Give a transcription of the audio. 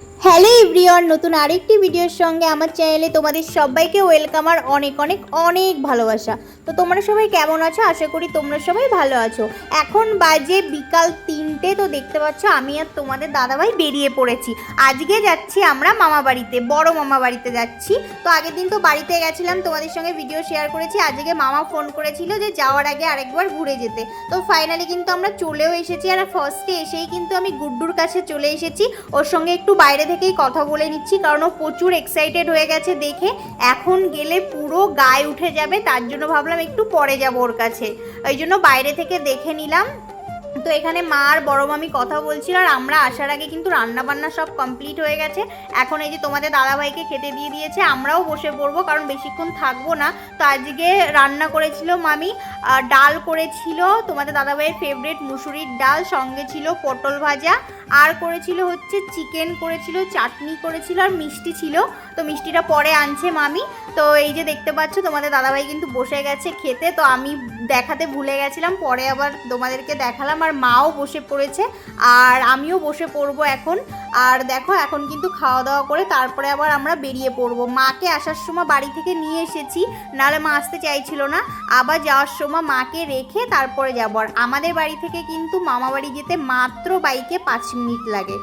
Hello everyone, নতুন আরেকটি ভিডিওর সঙ্গে আমার চ্যানেলে তোমাদের সবাইকে ওয়েলকাম আর অনেক অনেক অনেক ভালোবাসা। তো তোমরা সবাই কেমন আছো? আশা করি তোমরা সবাই ভালো আছো। এখন বাজে বিকাল তিনটে তো দেখতে পাচ্ছ, আমি আর তোমাদের দাদাভাই বেরিয়ে পড়েছি। আজকে যাচ্ছি আমরা মামা বাড়িতে, বড় মামা বাড়িতে যাচ্ছি। তো আগের দিন তো বাড়িতে গেছিলাম, তোমাদের সঙ্গে ভিডিও শেয়ার করেছি। আজকে মামা ফোন করেছিল যে যাওয়ার আগে আরেকবার ঘুরে যেতে। তো ফাইনালি কিন্তু আমরা চলেও এসেছি আর ফার্স্টে এসেই কিন্তু আমি গুড্ডুর কাছে চলে এসেছি। ওর সঙ্গে একটু বাইরে থেকেই কথা বলে নিচ্ছি, কারণ ও প্রচুর এক্সাইটেড হয়ে গেছে দেখে। এখন গেলে পুরো গায়ে উঠে যাবে, তার জন্য ভাবলাম একটু পরে যাব ওর কাছে। ওই জন্য বাইরে থেকে দেখে নিলাম। তো এখানে মা আর বড় মামি কথা বলছিল আর আমরা আসার আগে কিন্তু রান্না বান্না সব কমপ্লিট হয়ে গেছে। এখন এই যে তোমাদের দাদাভাইকে খেতে দিয়ে দিয়েছে, আমরাও বসে পড়ব কারণ বেশিক্ষণ থাকব না। তো আজকে রান্না করেছিল মামি ডাল করেছিল তোমাদের দাদাভাইয়ের ফেভারিট মুসুরির ডাল, সঙ্গে ছিল পটল ভাজা, আর করেছিল হচ্ছে চিকেন করেছিল চাটনি, করেছিল আর মিষ্টি ছিল। তো মিষ্টিটা পরে আনছে মামি। তো এই যে দেখতে পাচ্ছ তোমাদের দাদাভাই কিন্তু বসে গেছে খেতে। তো আমি দেখাতে ভুলে গেছিলাম, পরে আবার তোমাদেরকে দেখালাম আর মাও বসে পড়েছে, আর আমিও বসে পড়ব এখন। আর দেখো, এখন কিন্তু খাওয়া দাওয়া করে তারপরে আবার আমরা বেরিয়ে পড়ব। মাকে আসার সময় বাড়ি থেকে নিয়ে এসেছি, নাহলে মা আসতে চাইছিল না। আবার যাওয়ার সময় মাকে রেখে তারপরে যাব। আর আমাদের বাড়ি থেকে কিন্তু মামাবাড়ি যেতে মাত্র বাইকে পাঁচ মিনিট লাগে।